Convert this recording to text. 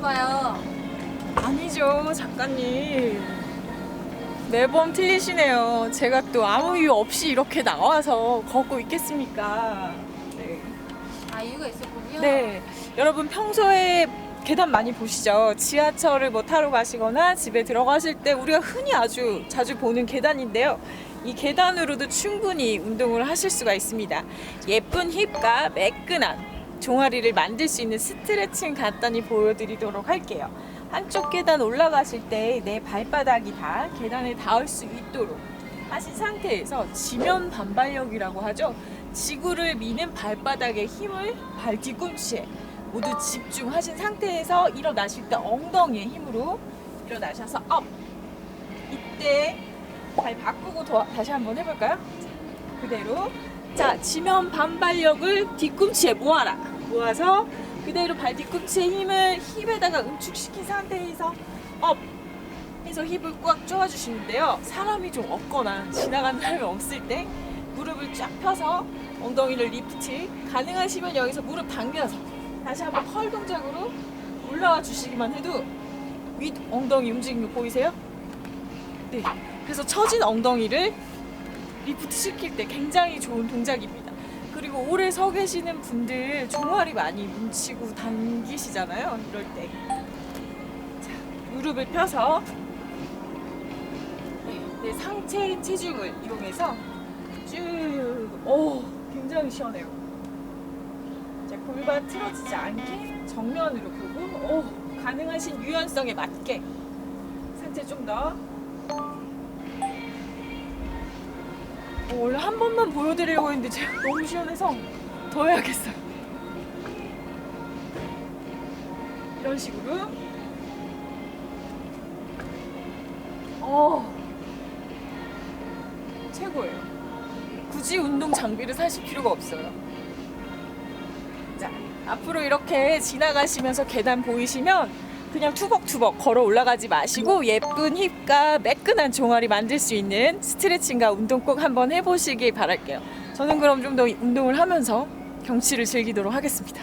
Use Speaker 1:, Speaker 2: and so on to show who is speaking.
Speaker 1: 봐요.
Speaker 2: 아니죠, 작가님. 매번 틀리시네요. 제가 또 아무 이유 없이 이렇게 나와서 걷고 있겠습니까? 네.
Speaker 1: 아 이유가 있었군요.
Speaker 2: 네. 여러분 평소에 계단 많이 보시죠? 지하철을 뭐 타러 가시거나 집에 들어가실 때 우리가 흔히 아주 자주 보는 계단인데요. 이 계단으로도 충분히 운동을 하실 수가 있습니다. 예쁜 힙과 매끈한 종아리를 만들 수 있는 스트레칭 간단히 보여드리도록 할게요. 한쪽 계단 올라가실 때 내 발바닥이 다 계단에 닿을 수 있도록 하신 상태에서 지면 반발력이라고 하죠. 지구를 미는 발바닥의 힘을 발 뒤꿈치에 모두 집중하신 상태에서 일어나실 때 엉덩이의 힘으로 일어나셔서 업. 이때 발 바꾸고 더, 다시 한번 해볼까요? 자, 그대로. 자, 지면 반발력을 뒤꿈치에 모아라. 모아서 그대로 발 뒤꿈치의 힘을 힙에다가 응축시킨 상태에서 업. 해서 힙을 꽉 조아주시는데요. 사람이 좀 없거나 지나가는 사람이 없을 때 무릎을 쫙 펴서 엉덩이를 리프트 가능하시면 여기서 무릎 당겨서 다시 한번 컬 동작으로 올라와 주시기만 해도 윗 엉덩이 거 보이세요? 네. 그래서 처진 엉덩이를 리프트 시킬 때 굉장히 좋은 동작입니다. 그리고 오래 서 계시는 분들 종아리 많이 뭉치고 당기시잖아요. 이럴 때. 자, 무릎을 펴서 네, 내 상체 체중을 이용해서 쭉, 오, 굉장히 시원해요. 자, 골반 틀어지지 않게 정면으로 보고, 오, 가능하신 유연성에 맞게 상체 좀 더. 어, 원래 한 번만 보여드리려고 했는데 제가 너무 시원해서 더 해야겠어요. 이런 식으로. 어, 최고예요. 굳이 운동 장비를 사실 필요가 없어요. 자, 앞으로 이렇게 지나가시면서 계단 보이시면 그냥 투벅투벅 걸어 올라가지 마시고 예쁜 힙과 매끈한 종아리 만들 수 있는 스트레칭과 운동 꼭 한번 해보시길 바랄게요. 저는 그럼 좀 더 운동을 하면서 경치를 즐기도록 하겠습니다.